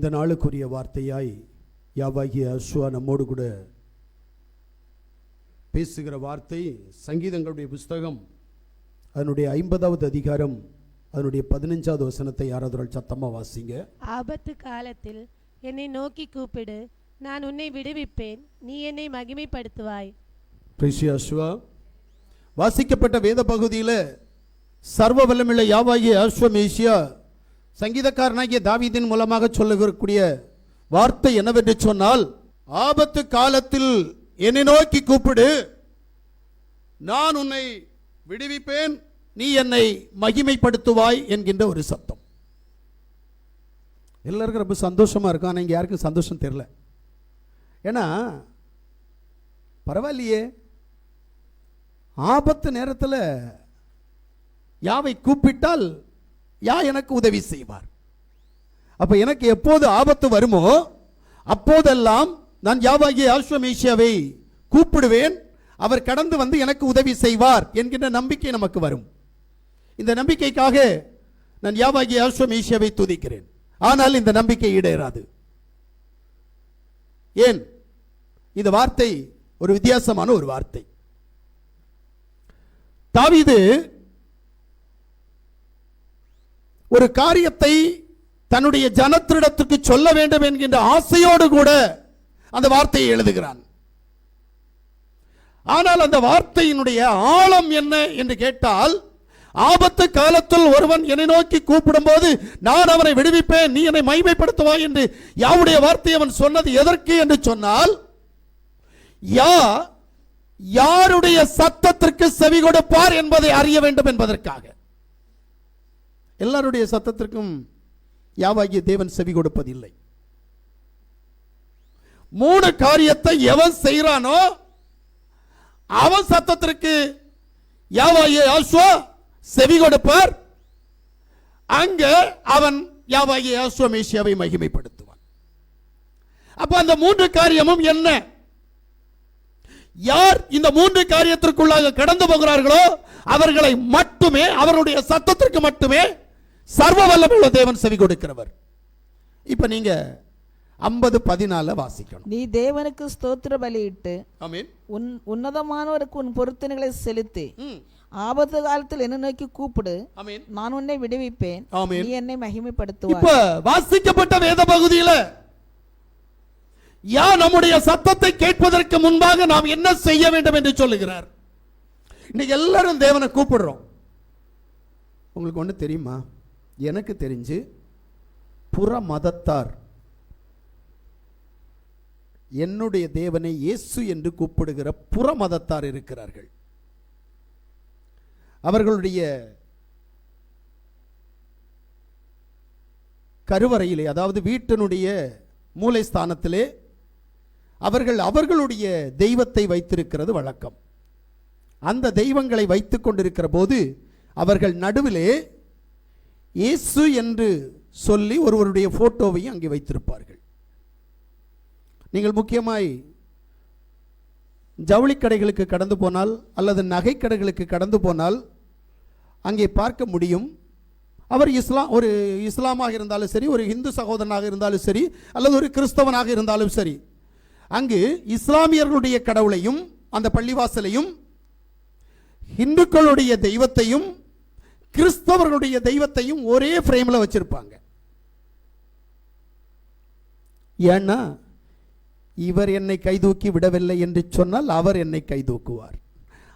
இந்த நாளுக்குரிய வார்த்தையாய் யாவாகிய அஸ்வா நம்மோடு கூட பேசுகிற வார்த்தை சங்கீதங்களுடைய புஸ்தகம் அதனுடைய ஐம்பதாவது அதிகாரம் அதனுடைய பதினஞ்சாவது வசனத்தை யாராவது சத்தமாக வாசிங்க. ஆபத்து காலத்தில் என்னை நோக்கி கூப்பிடு நான் உன்னை விடுவிப்பேன் நீ என்னை மகிமைப்படுத்துவாய். பிரிஷியா அஸ்வா வாசிக்கப்பட்ட வேத பகுதியில் சர்வ வல்லமுள்ள யாவாகிய அஸ்வமேஷியா சங்கீதக்காரனாகிய தாவீதின் மூலமாக சொல்லக்கூடிய வார்த்தை என்னவென்று சொன்னால் ஆபத்து காலத்தில் என்னை நோக்கி கூப்பிடு. நான் உன்னை விடுவிப்பேன். நீ என்னை மகிமைப்படுத்துவாய் என்கின்ற ஒரு சத்தம். எல்லாருக்கும் ரொம்ப சந்தோஷமா இருக்கும். ஆனால் இங்கே யாருக்கும் சந்தோஷம் தெரில ஏன்னா பரவாயில்லையே. ஆபத்து நேரத்தில் யாவை கூப்பிட்டால் யா எனக்கு உதவி செய்வார்? அப்ப எனக்கு எப்போது ஆபத்து வருமோ அப்போதெல்லாம் நான் யாவாகிய ஆஸ்வமேஷியாவை கூப்பிடுவேன். அவர் கடந்து வந்து எனக்கு உதவி செய்வார் என்கின்ற நம்பிக்கை நமக்கு வரும். இந்த நம்பிக்கைக்காக நான் யாவாகிய ஆஸ்வமேஷியாவை துதிக்கிறேன். ஆனால் இந்த நம்பிக்கை ஈடேறாது. ஏன்? இந்த வார்த்தை ஒரு வித்தியாசமான ஒரு வார்த்தை. தாவிது ஒரு காரியத்தை தன்னுடைய ஜனத்திடத்துக்கு சொல்ல வேண்டும் என்கின்ற ஆசையோடு கூட அந்த வார்த்தையை எழுதுகிறான். ஆனால் அந்த வார்த்தையினுடைய ஆழம் என்ன என்று கேட்டால் ஆபத்து காலத்தில் ஒருவன் என்னை நோக்கி கூப்பிடும்போது நான் அவனை விடுவிப்பேன் நீ என்னை மைமைப்படுத்துவாய் என்று யாவுடைய வார்த்தை அவன் சொன்னது எதற்கு என்று சொன்னால் யா யாருடைய சத்தத்திற்கு செவி கொடுப்பார் என்பதை அறிய வேண்டும் என்பதற்காக. எல்லாருடைய சத்தத்திற்கும் யாவாகிய தேவன் செவி கொடுப்பதில்லை. மூணு காரியத்தை எவன் செய்கிறானோ அவன் சத்தத்திற்கு யாவாகிய யாசுவா செவி கொடுப்பார். அங்க அவன் யாவாகிய ஆஸ்வமேஷியாவை மகிமைப்படுத்துவான். அப்ப அந்த மூன்று காரியமும் என்ன? யார் இந்த மூன்று காரியத்திற்குள்ளாக கடந்து போகிறார்களோ அவர்களை மட்டுமே அவருடைய சத்தத்திற்கு மட்டுமே சர்வ வல்லமுள்ள தேவன் செவி கொடுக்கிறவர். இப்ப நீங்க ஐம்பது பதினால வாசிக்கணும். நீ தேவனுக்கு ஸ்தோத்திர பலியிட்டு உன் உன்னதமானவருக்கு உன் பொருத்தனைகளை செலுத்தி. ஆபத்து காலத்தில் என்ன நோக்கி கூப்பிடு. நான் உன்னை விடுவிப்பேன். நீ என்னை மகிமைப்படுத்துவாய். இப்ப வாசிக்கப்பட்ட வேத பகுதியில யா நம்முடைய சத்தத்தை கேட்பதற்கு முன்பாக நாம் என்ன செய்ய வேண்டும் என்று சொல்லுகிறார்? இன்னைக்கு எல்லாரும் தேவனை கூப்பிடுறோம். உங்களுக்கு ஒண்ணு தெரியுமா? எனக்கு தெரிஞ்சு புற மதத்தார். என்னுடைய தேவனை இயேசு என்று கூப்பிடுகிற புற மதத்தார் இருக்கிறார்கள். அவர்களுடைய கருவறையிலே அதாவது வீட்டினுடைய மூளை ஸ்தானத்திலே அவர்கள் அவர்களுடைய தெய்வத்தை வைத்திருக்கிறது வழக்கம். அந்த தெய்வங்களை வைத்துக் கொண்டிருக்கிற போது அவர்கள் நடுவிலே இயேசு என்று சொல்லி ஒருவருடைய ஃபோட்டோவையும் அங்கே வைத்திருப்பார்கள். நீங்கள் முக்கியமாய் ஜவுளி கடைகளுக்கு கடந்து போனால் அல்லது நகைக்கடைகளுக்கு கடந்து போனால் அங்கே பார்க்க முடியும். அவர் இஸ்லாம் ஒரு இஸ்லாமாக இருந்தாலும் சரி ஒரு இந்து சகோதரனாக இருந்தாலும் சரி அல்லது ஒரு கிறிஸ்தவனாக இருந்தாலும் சரி அங்கு இஸ்லாமியர்களுடைய கடவுளையும் அந்த பள்ளிவாசலையும் இந்துக்களுடைய தெய்வத்தையும் கிறிஸ்தவர்களுடைய தெய்வத்தையும் ஒரே ஃப்ரேமில் வச்சிருப்பாங்க. ஏன்னா இவர் என்னை கைதூக்கி விடவில்லை என்று சொன்னால் அவர் என்னை கைதூக்குவார்.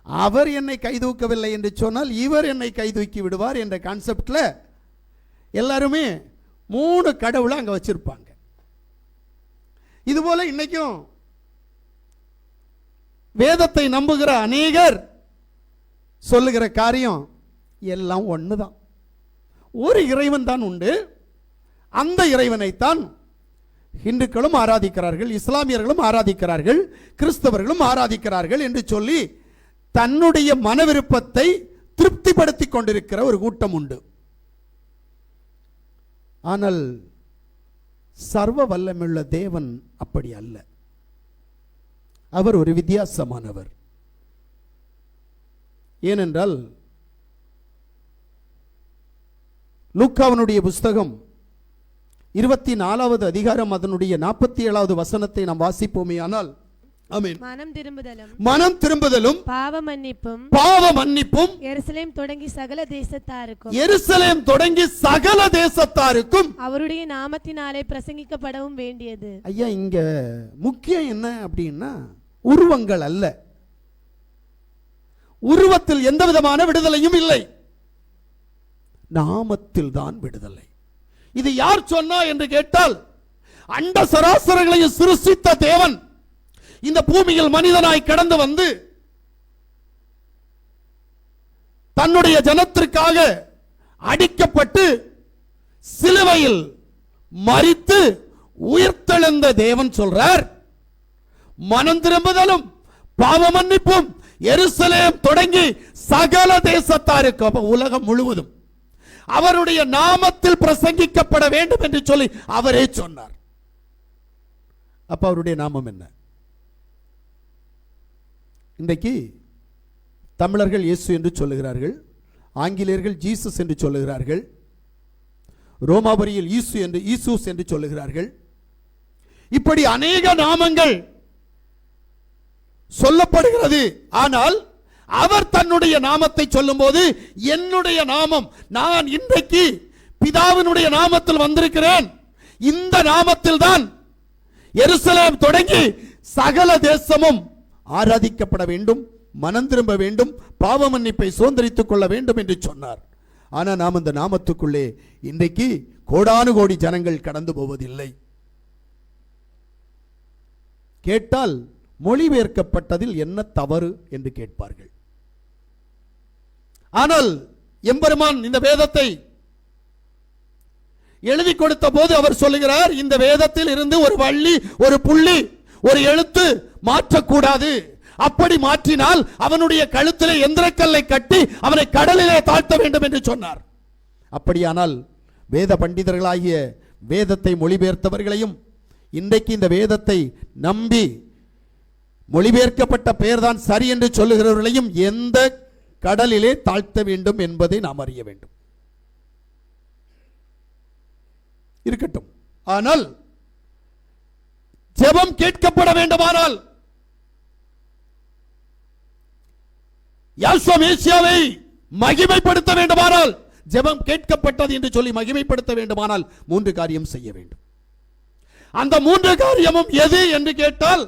அவர் என்னை கைதூக்கவில்லை என்று சொன்னால் இவர் என்னை கைதூக்கி விடுவார் என்ற கான்செப்டில் எல்லாருமே மூணு கடவுளை அங்கே வச்சிருப்பாங்க. இதுபோல் இன்றைக்கும் வேதத்தை நம்புகிற அநேகர் சொல்லுகிற காரியம் எல்லாம் ஒண்ணுதான். ஒரு இறைவன் தான் உண்டு. அந்த இறைவனைத்தான் இந்துக்களும் ஆராதிக்கிறார்கள் இஸ்லாமியர்களும் ஆராதிக்கிறார்கள் கிறிஸ்தவர்களும் ஆராதிக்கிறார்கள் என்று சொல்லி தன்னுடைய மன விருப்பத்தை திருப்திப்படுத்தி கொண்டிருக்கிற ஒரு கூட்டம் உண்டு. ஆனால் சர்வ வல்லமுள்ள தேவன் அப்படி அல்ல. அவர் ஒரு வித்தியாசமானவர். ஏனென்றால் லூக்காவனுடைய புஸ்தகம் இருபத்தி நாலாவது அதிகாரம் அதனுடைய நாற்பத்தி ஏழாவது வசனத்தை நாம் வாசிப்போமே ஆனால் மனம் திரும்புதலும் மனம் திரும்புதலும் பாவ மன்னிப்பும் பாவ மன்னிப்பும் எருசலேம் தொடங்கி சகல தேசத்தாருக்கும் எருசலேம் தொடங்கி சகல தேசத்தாருக்கும். அவருடைய நாமத்தினாலே பிரசங்கிக்கப்படவும் வேண்டியது. ஐயா இங்க முக்கியம் என்ன அப்படின்னா உருவங்கள் அல்ல. உருவத்தில் எந்த விதமான விடுதலையும் இல்லை. நாமத்தில் தான் விடுதலை. இது யார் சொன்னா என்று கேட்டால் அண்ட சராசரங்களையும் சிருஷ்டித்த தேவன் இந்த பூமியில் மனிதனாய் கடந்து வந்து தன்னுடைய ஜனத்திற்காக அடிக்கப்பட்டு சிலுவையில் மறித்து உயிர்த்தெழுந்த தேவன் சொல்றார். மனம் திரும்புதலும் பாவ மன்னிப்பும் எருசலேம் தொடங்கி சகல தேசத்தாருக்கு உலகம் முழுவதும். அவருடைய நாமத்தில் பிரசங்கிக்கப்பட வேண்டும் என்று சொல்லி அவரே சொன்னார். அப்ப அவருடைய நாமம் என்ன? இன்றைக்கு தமிழர்கள் இயேசு என்று சொல்லுகிறார்கள் ஆங்கிலேயர்கள் ஜீசஸ் என்று சொல்லுகிறார்கள் ரோமாபுரியில் ஈசு என்று ஈசூஸ் என்று சொல்லுகிறார்கள். இப்படி அநேக நாமங்கள் சொல்லப்படுகிறது. ஆனால் அவர் தன்னுடைய நாமத்தை சொல்லும்போது என்னுடைய நாமம் நான் இன்றைக்கு பிதாவினுடைய நாமத்தில் வந்திருக்கிறேன். இந்த நாமத்தில் தான் எருசலேம் தொடங்கி சகல தேசமும் ஆராதிக்கப்பட வேண்டும் மனம் திரும்ப வேண்டும் பாவ மன்னிப்பை சுதந்திரித்துக் கொள்ள வேண்டும் என்று சொன்னார். ஆனா நாம் அந்த நாமத்துக்குள்ளே இன்றைக்கு கோடானு கோடி ஜனங்கள் கடந்து போவதில்லை. கேட்டால் மொழிபெயர்க்கப்பட்டதில் என்ன தவறு என்று கேட்பார்கள். ஆனால் எம்பெருமான் இந்த வேதத்தை எழுதி கொடுத்த போது அவர் சொல்லுகிறார் இந்த வேதத்தில் இருந்து ஒரு வள்ளி ஒரு புள்ளி ஒரு எழுத்து மாற்றக்கூடாது. அப்படி மாற்றினால் அவனுடைய கழுத்திலே எந்திரக்கல்லை கட்டி அவனை கடலிலே தாழ்த்த வேண்டும் என்று சொன்னார். அப்படியானால் வேத பண்டிதர்களாகிய வேதத்தை மொழிபெயர்த்தவர்களையும் இன்றைக்கு இந்த வேதத்தை நம்பி மொழிபெயர்க்கப்பட்ட பெயர்தான் சரி என்று சொல்லுகிறவர்களையும் எந்த கடலிலே தாழ்த்த வேண்டும் என்பதை நாம் அறிய வேண்டும். இருக்கட்டும். ஆனால் ஜெபம் கேட்கப்பட வேண்டுமானால் ஏசியாவை மகிமைப்படுத்த வேண்டுமானால் ஜெபம் கேட்கப்பட்டது என்று சொல்லி மகிமைப்படுத்த வேண்டுமானால் மூன்று காரியம் செய்ய வேண்டும். அந்த மூன்று காரியமும் எது என்று கேட்டால்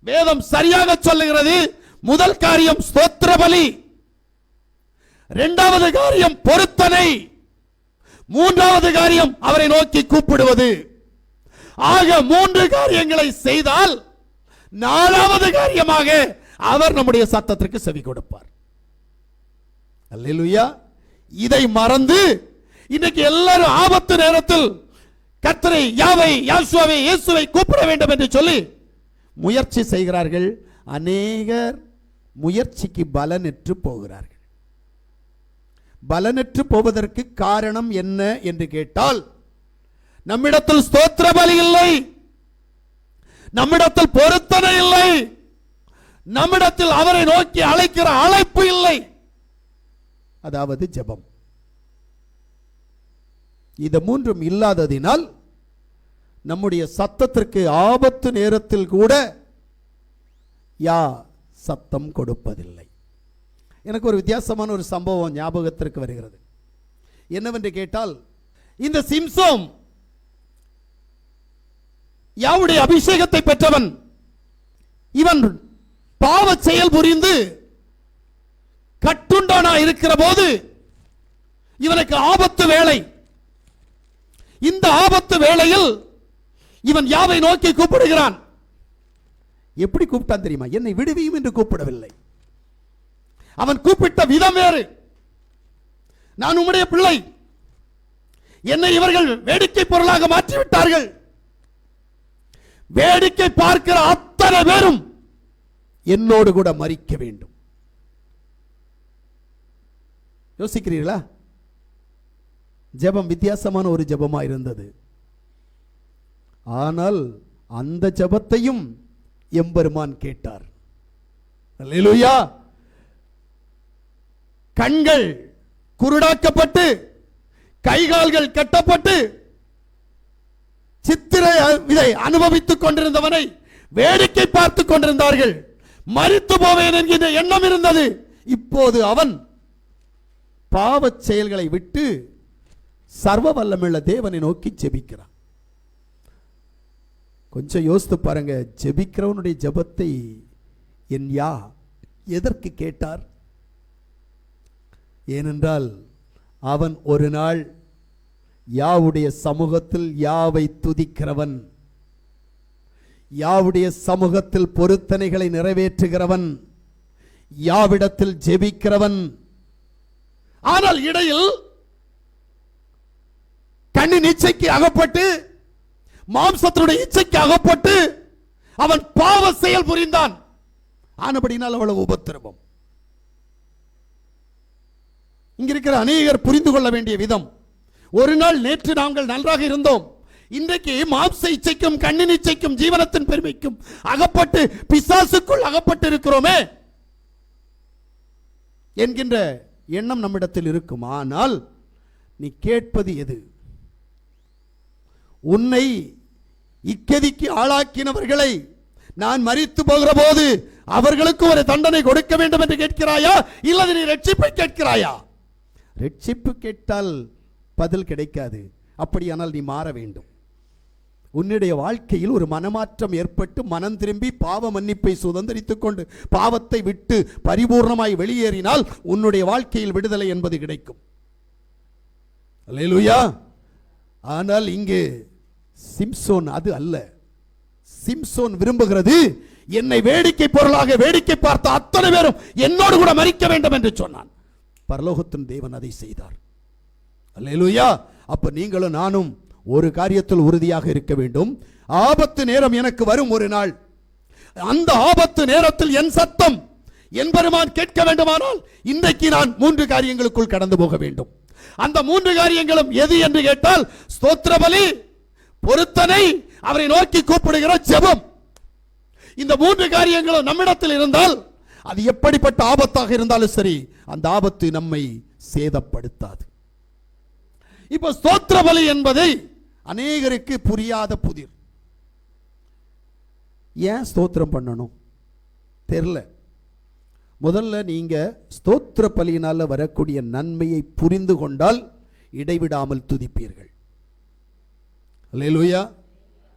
வேதம் சரியாக சொல்லுகிறது. முதல் காரியம் ஸ்தோத்திர பலி. இரண்டாவது காரியம் பொருத்தனை. மூன்றாவது காரியம் அவரை நோக்கி கூப்பிடுவது. ஆக மூன்று காரியங்களை செய்தால் நாலாவது காரியமாக அவர் நம்முடைய சத்தத்திற்கு செவி கொடுப்பார். அல்லேலூயா. இதை மறந்து இன்னைக்கு எல்லாரும் ஆபத்து நேரத்தில் கத்தரை யாவை யாசுவாவை இயேசுவை கூப்பிட வேண்டும் என்று சொல்லி முயற்சி செய்கிறார்கள். அநேகர் முயற்சிக்கு பலனற்று போகிறார்கள். பலனற்று போவதற்கு காரணம் என்ன என்று கேட்டால் நம்மிடத்தில் ஸ்தோத்திர பலி இல்லை. நம்மிடத்தில் பொருத்தனை இல்லை. நம்மிடத்தில் அவரை நோக்கி அழைக்கிற அழைப்பு இல்லை. அதாவது ஜெபம். இது மூன்றும் இல்லாததினால் நம்முடைய சத்தத்திற்கு ஆபத்து நேரத்தில் கூட யா சத்தம் கொடுப்பதில்லை. எனக்கு ஒரு வித்தியாசமான ஒரு சம்பவம் ஞாபகத்திற்கு வருகிறது. என்னவென்று கேட்டால் இந்த சிம்சோம் யாவுடைய அபிஷேகத்தை பெற்றவன் இவன் பாவ செயல் புரிந்து கட்டுண்டானா இருக்கிற போது இவனுக்கு ஆபத்து வேலை இந்த ஆபத்து வேளையில் இவன் யாவை நோக்கி கூப்பிடுகிறான்? எப்படி கூப்பிட்டான் தெரியுமா? என்னை விடுவியும் என்று கூப்பிடவில்லை. அவன் கூப்பிட்ட விதம் வேறு. நான் உம்முடைய பிள்ளை. என்னை இவர்கள் வேடிக்கை பொருளாக மாற்றி விட்டார்கள் வேடிக்கை பார்க்கிற அத்தனை பேரும் என்னோடு கூட மறிக்க வேண்டும். யோசிக்கிறீர்களா? ஜெபம் வித்தியாசமான ஒரு ஜெபமா இருந்தது. ஆனால் அந்த ஜெபத்தையும் எம்பெருமான் கேட்டார். அல்லேலூயா! கண்கள் குருடாக்கப்பட்டு கைகால்கள் கட்டப்பட்டு சித்திரை இதை அனுபவித்துக் கொண்டிருந்தவனை வேடிக்கை பார்த்துக் கொண்டிருந்தார்கள். மறித்து போவேன் என்கின்ற எண்ணம் இருந்தது. இப்போது அவன் பாவச் செயல்களை விட்டு சர்வ வல்லமுள்ள தேவனை நோக்கி ஜெபிக்கிறான். கொஞ்சம் யோசித்து பாருங்க ஜெபிக்கிறவனுடைய ஜெபத்தை என் யா எதற்கு கேட்டார்? ஏனென்றால் அவன் ஒரு நாள் யாவுடைய சமூகத்தில் யாவை துதிக்கிறவன்? யாவுடைய சமூகத்தில் பொருத்தனைகளை நிறைவேற்றுகிறவன்? யாவிடத்தில் ஜெபிக்கிறவன்? ஆனால் இடையில் கண்ணின் இச்சைக்கு அகப்பட்டு மாம்சத்தினுடைய இச்சைக்கு அகப்பட்டு அவன் பாவ செயல் புரிந்தான். ஆனபடினால் அவ்வளவு உபத்திரவம். இங்கிருக்கிற அநேகர் புரிந்து கொள்ள வேண்டிய விதம். ஒரு நாள் நேற்று நாங்கள் நன்றாக இருந்தோம். இன்றைக்கு மாம்ச இச்சைக்கும் கண்ணின் இச்சைக்கும் ஜீவனத்தின் பெருமைக்கும் அகப்பட்டு பிசாசுக்குள் அகப்பட்டு இருக்கிறோமே என்கின்ற எண்ணம் நம்மிடத்தில் இருக்கும். ஆனால் நீ கேட்பது எது? உன்னை இக்கதிக்கு ஆளாக்கினவர்களை நான் மறித்து போகிற போது அவர்களுக்கு ஒரு தண்டனை கொடுக்க வேண்டும் என்று கேட்கிறாயா? இல்லது நீ ரட்சிப்பை கேட்கிறாயா? ரட்சிப்பு கேட்டால் பதில் கிடைக்காது. அப்படியானால் நீ மாற வேண்டும். உன்னுடைய வாழ்க்கையில் ஒரு மனமாற்றம் ஏற்பட்டு மனம் திரும்பி பாவ மன்னிப்பை சுதந்திரித்து கொண்டு பாவத்தை விட்டு பரிபூர்ணமாய் வெளியேறினால் உன்னுடைய வாழ்க்கையில் விடுதலை என்பது கிடைக்கும். அல்லேலூயா. ஆனால் இங்கு சிம்சோன் அது அல்ல. சிம்சோன் விரும்புகிறது என்னை வேடிக்கை பொருளாக வேடிக்கை பார்த்த அத்தனை பேரும் என்னோடு கூட மறிக்க வேண்டும் என்று சொன்னான். பரலோகத்தின் தேவன் அதை செய்தார். அல்லேலூயா! அப்ப நீங்களும் நானும் ஒரு காரியத்தில் உறுதியாக இருக்க வேண்டும். ஆபத்து நேரம் எனக்கு வரும் ஒரு நாள். அந்த ஆபத்து நேரத்தில் என் சத்தம் என் பெருமான் கேட்க வேண்டுமானால் இன்றைக்கு நான் மூன்று காரியங்களுக்குள் கடந்து போக வேண்டும். அந்த மூன்று காரியங்களும் எது என்று கேட்டால் ஸ்தோத்திர பலி பொருத்தனை அவரை நோக்கி கூப்பிடுகிற ஜெபம். இந்த மூன்று காரியங்களும் நம்மிடத்தில் இருந்தால் அது எப்படிப்பட்ட ஆபத்தாக இருந்தாலும் சரி அந்த ஆபத்து நம்மை சேதப்படுத்தாது. இப்ப ஸ்தோத்திர பலி என்பதை அநேகருக்கு புரியாத புதிர். ஏன் ஸ்தோத்திரம் பண்ணணும்? தெரில முதல்ல நீங்க ஸ்தோத்திர பலியினால் வரக்கூடிய நன்மையை புரிந்து கொண்டால் இடைவிடாமல் துதிப்பீர்கள். அல்லேலூயா.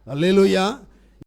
அல்லேலூயா.